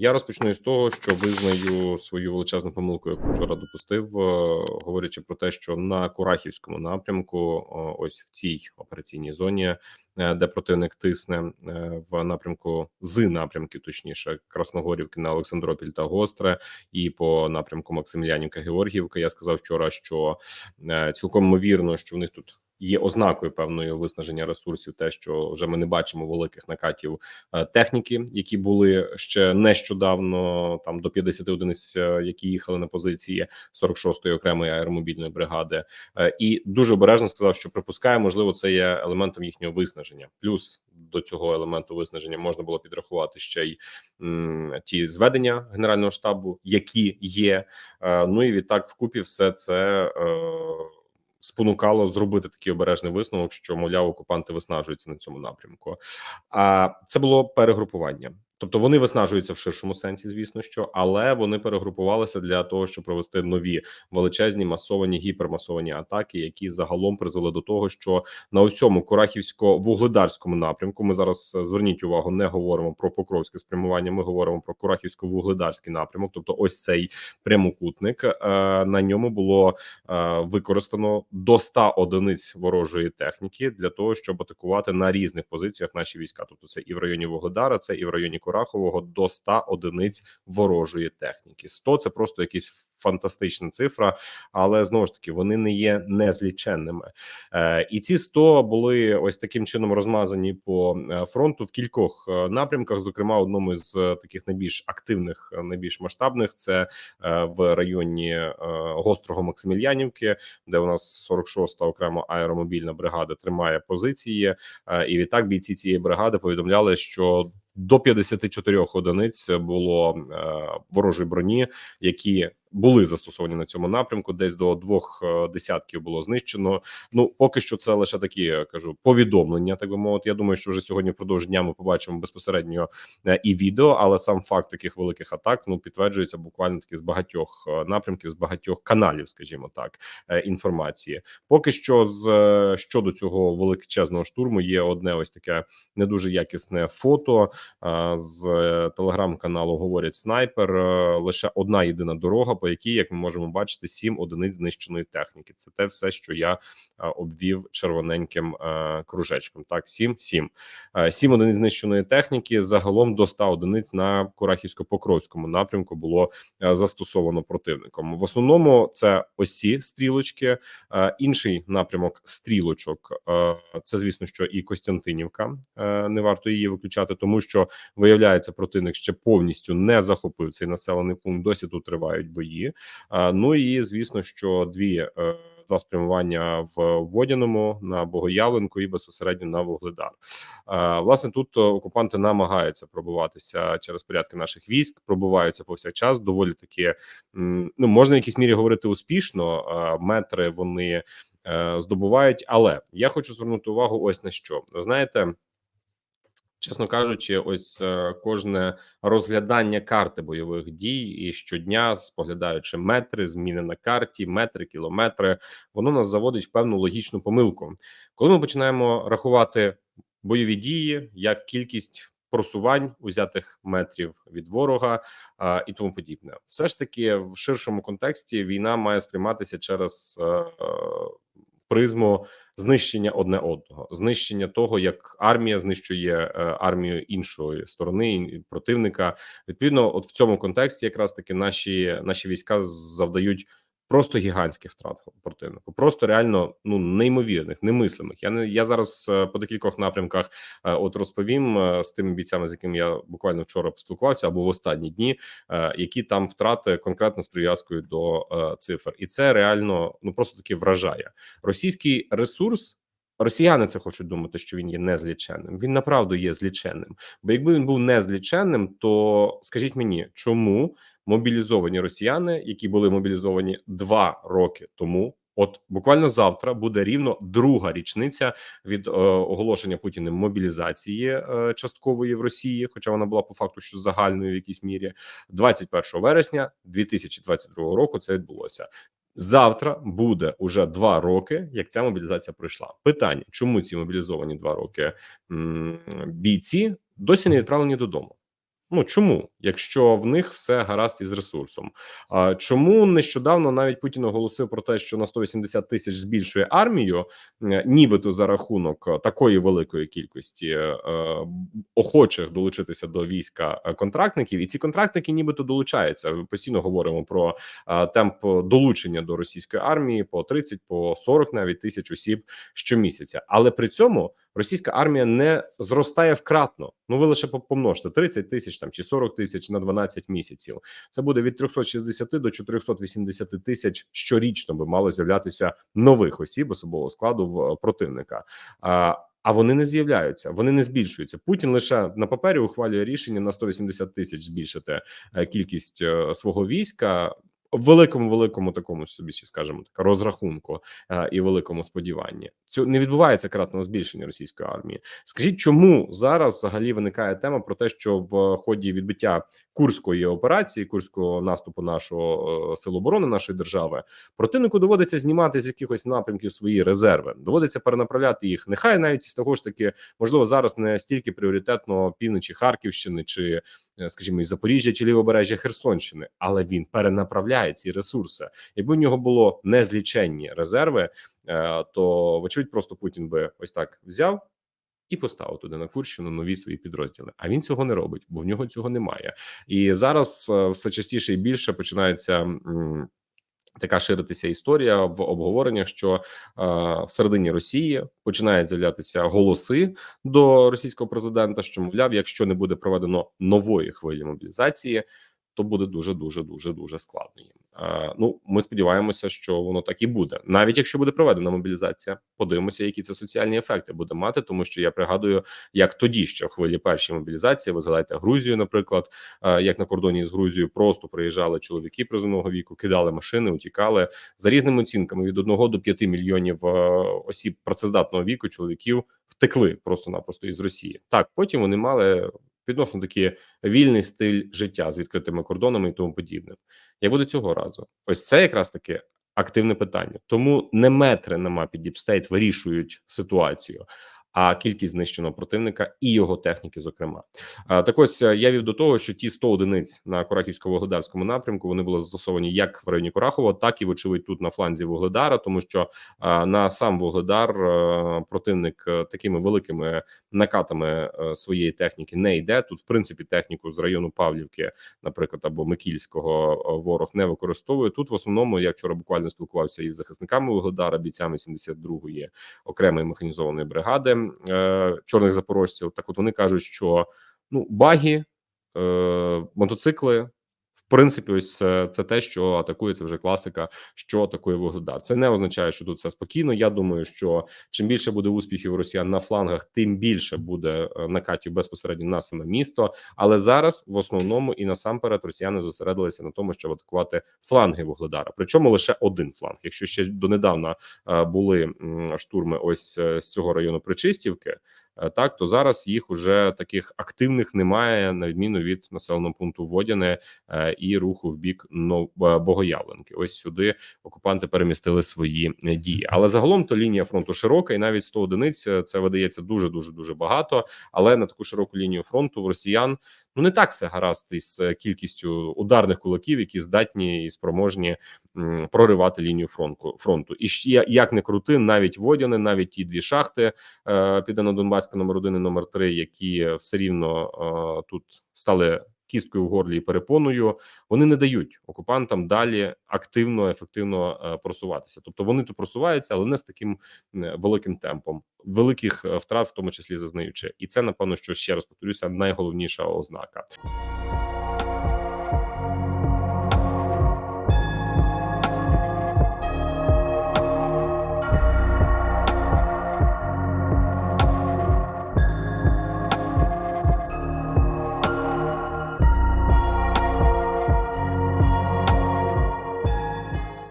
Я розпочну із того, що визнаю свою величезну помилку, яку вчора допустив, е, говорячи про те, що на Курахівському напрямку, ось в цій операційній зоні, е, де противник тисне е, в напрямку з напрямків, точніше, Красногорівки на Олександропіль та Гостре, і по напрямку Максимілянівка Георгіївка. Я сказав вчора, що цілком ймовірно, що в них тут. Є ознакою певної виснаження ресурсів, те, що вже ми не бачимо великих накатів е, техніки, які були ще нещодавно, там до 50 одиниць, е, які їхали на позиції 46-ї окремої аеромобільної бригади, Е, і дуже обережно сказав, що припускає, можливо, це є елементом їхнього виснаження. Плюс до цього елементу виснаження можна було підрахувати ще й м, ті зведення генерального штабу, які є. Ну і відтак, вкупі все це. Е, спонукало зробити такий обережний висновок, що мовляв, окупанти виснажуються на цьому напрямку. А це було перегрупування. Тобто вони виснажуються в ширшому сенсі, звісно, що але вони перегрупувалися для того, щоб провести нові величезні масовані гіпермасовані атаки, які загалом призвели до того, що на усьому Курахівсько-вугледарському напрямку ми зараз е, зверніть увагу, не говоримо про Покровське спрямування. Ми говоримо про Курахівсько-вугледарський напрямок. Тобто, ось цей прямокутник е, на ньому було е, використано до 100 одиниць ворожої техніки для того, щоб атакувати на різних позиціях наші війська. Тобто, це і в районі Вугледара, це і в районі Курахового до 100 одиниць ворожої техніки. 100 – це просто якась фантастична цифра, але знову ж таки вони не є незліченними. Е, і ці 100 були ось таким чином розмазані по е, фронту в кількох е, напрямках. Зокрема, одному з таких найбільш активних, е, найбільш масштабних це в районі гострого Максимільянівки, де у нас 46-та окрема аеромобільна бригада тримає позиції. І відтак бійці цієї бригади повідомляли, що до 54 одиниць було е, ворожої броні, які були застосовані на цьому напрямку. Десь до двох е, десятків було знищено. Ну поки що це лише такі я кажу повідомлення. Так би мовити. Я думаю, що вже сьогодні впродовж дня ми побачимо безпосередньо е, і відео, але сам факт таких великих атак ну підтверджується буквально таки з багатьох е, напрямків, з багатьох каналів, скажімо так, інформації. Поки що, з щодо цього величезного штурму, є одне ось таке не дуже якісне фото з телеграм-каналу. Говорять снайпер. Лише одна єдина дорога, по якій, як ми можемо бачити, сім одиниць знищеної техніки. Це те все, що я обвів червоненьким кружечком. Так, сім, сім. Е, Сім одиниць знищеної техніки. Загалом до 100 одиниць на Курахівсько-Покровському напрямку було застосовано противником. В основному це ось стрілочки. Інший напрямок стрілочок це, звісно, що і Костянтинівка. Не варто її виключати, тому що виявляється, противник ще повністю не захопив цей населений пункт. Досі тут тривають бої. А, Ну і звісно, що дві. е, Два спрямування в Водяному на Богоявленку і безпосередньо на Вугледар. Е, Власне, тут е, окупанти намагаються пробиватися через порядки наших військ, пробиваються повсякчас. Доволі таки ну можна в якійсь мірі говорити успішно. е, Метри вони е, здобувають, але я хочу звернути увагу ось на що. Знаєте. Чесно кажучи, ось е, кожне розглядання карти бойових дій і щодня, споглядаючи метри, зміни на карті, метри, кілометри, воно нас заводить в певну логічну помилку. Коли ми починаємо рахувати бойові дії як кількість просувань узятих метрів від ворога а, і тому подібне, все ж таки в ширшому контексті війна має сприйматися через. е, е, Призму знищення одне одного, знищення того, як армія знищує е, армію іншої сторони противника. Відповідно, от в цьому контексті, якраз таки наші наші війська завдають просто гігантських втрат противнику, просто реально ну неймовірних, немислимих. Я не я зараз е, по декількох напрямках е, от розповім е, з тими бійцями, з якими я буквально вчора поспілкувався, або в останні дні, які там втрати конкретно з прив'язкою до цифр, і це реально ну просто таки вражає російський ресурс. Росіяни це хочуть думати, що він є незліченним. Він направду є зліченним. Бо якби він був незліченним, то скажіть мені, чому мобілізовані росіяни, які були мобілізовані два роки тому, от буквально завтра буде рівно друга річниця від е, оголошення Путіним мобілізації е, часткової в Росії, хоча вона була по факту що загальною в якійсь мірі, 21 вересня 2022 року. Це відбулося. Завтра буде уже два роки, як ця мобілізація пройшла. Питання: чому ці мобілізовані два роки м, бійці досі не відправлені додому? Ну чому, якщо в них все гаразд із ресурсом? А чому нещодавно навіть Путін оголосив про те, що на 180 тисяч збільшує армію, е, нібито за рахунок е, такої великої кількості е, охочих долучитися до війська е, контрактників, і ці контрактники, нібито долучаються. Ми постійно говоримо про е, темп долучення до російської армії по 30, по 40 навіть тисяч осіб щомісяця, але при цьому російська армія не зростає вкратно. Ну ви лише помножте 30 тисяч там чи 40 тисяч на 12 місяців. Це буде від 360 до 480 тисяч щорічно би мало з'являтися нових осіб особового складу в противника. А а вони не з'являються, вони не збільшуються. Путін лише на папері ухвалює рішення на 180 тисяч збільшити е, кількість е, свого війська великому великому такому собі скажімо так розрахунку е, і великому сподіванні. Цю не відбувається кратного збільшення російської армії. Скажіть, чому зараз взагалі виникає тема про те, що в ході відбиття курської операції, курського наступу нашого е, сил оборони нашої держави, противнику доводиться знімати з якихось напрямків свої резерви, доводиться перенаправляти їх. Нехай навіть з того ж таки можливо зараз не стільки пріоритетно півночі Харківщини, чи е, скажімо, із Запоріжжя чи лівобережжя Херсонщини, але він перенаправляє ці ресурси. Якби у нього було незліченні резерви, е, то вочевидь просто Путін би ось так взяв і поставив туди на Курщину нові свої підрозділи. А він цього не робить, бо в нього цього немає. І зараз е, все частіше і більше починається. Така ширитися історія в обговореннях, що е, всередині Росії починають з'являтися голоси до російського президента, що мовляв, якщо не буде проведено нової хвилі мобілізації, то буде дуже дуже дуже дуже складно їм. Е, ну ми сподіваємося, що воно так і буде, навіть якщо буде проведена мобілізація. Подивимося, які це соціальні ефекти буде мати, тому що я пригадую, як тоді ще в хвилі першої мобілізації, ви згадаєте Грузію, наприклад, е, як на кордоні з Грузією просто приїжджали чоловіки призовного віку, кидали машини, утікали за різними оцінками від 1 до 5 мільйонів е, осіб працездатного віку чоловіків втекли просто-напросто із Росії. Так потім вони мали відносно такі вільний стиль життя з відкритими кордонами і тому подібне. Як буде цього разу? Ось це якраз таки активне питання. Тому не метри на мапі Діпстейт вирішують ситуацію, а кількість знищеного противника і його техніки. Зокрема, так ось е, я вів до того, що ті 100 одиниць на Курахівсько-Вугледарському напрямку вони були застосовані як в районі Курахова, так і вочевидь тут на фланзі Вугледара, тому що на сам Вугледар е, противник е, такими великими накатами своєї техніки не йде. Тут, в принципі, техніку з району Павлівки, наприклад, або Микільського ворог не використовує. Тут в основному я вчора буквально спілкувався із захисниками Вугледара, бійцями 72-ї окремої механізованої бригади е, чорних запорожців. Так, от вони кажуть, що ну баги, е, мотоцикли. Принципі, ось це, це те, що атакує це вже класика, що атакує Вугледар. Це не означає, що тут все спокійно. Я думаю, що чим більше буде успіхів росіян на флангах, тим більше буде е, накатів безпосередньо на саме місто. Але зараз в основному і насамперед росіяни зосередилися на тому, щоб атакувати фланги Вугледара. Причому лише один фланг. Якщо ще донедавна е, були штурми, ось е, з цього району Причистівки. Е, так то зараз їх уже таких активних немає, на відміну від населеного пункту Водяне е, і руху в бік Богоявленки. Ось сюди окупанти перемістили свої е, дії. Але загалом то лінія фронту широка, і навіть 100 одиниць це видається дуже дуже дуже багато. Але на таку широку лінію фронту в росіян ну не так все гаразд із кількістю ударних кулаків, які здатні і спроможні проривати лінію фронту фронту. І як не крути, навіть водяни, навіть ті дві шахти е, на Донбаська номер 1 і номер 3 які все рівно е, тут стали кісткою в горлі і перепоною, вони не дають окупантам далі активно ефективно е, просуватися. Тобто вони то просуваються, але не з таким великим темпом, великих е, втрат, в тому числі зазнаючи, і це напевно, що ще раз повторюся, найголовніша ознака.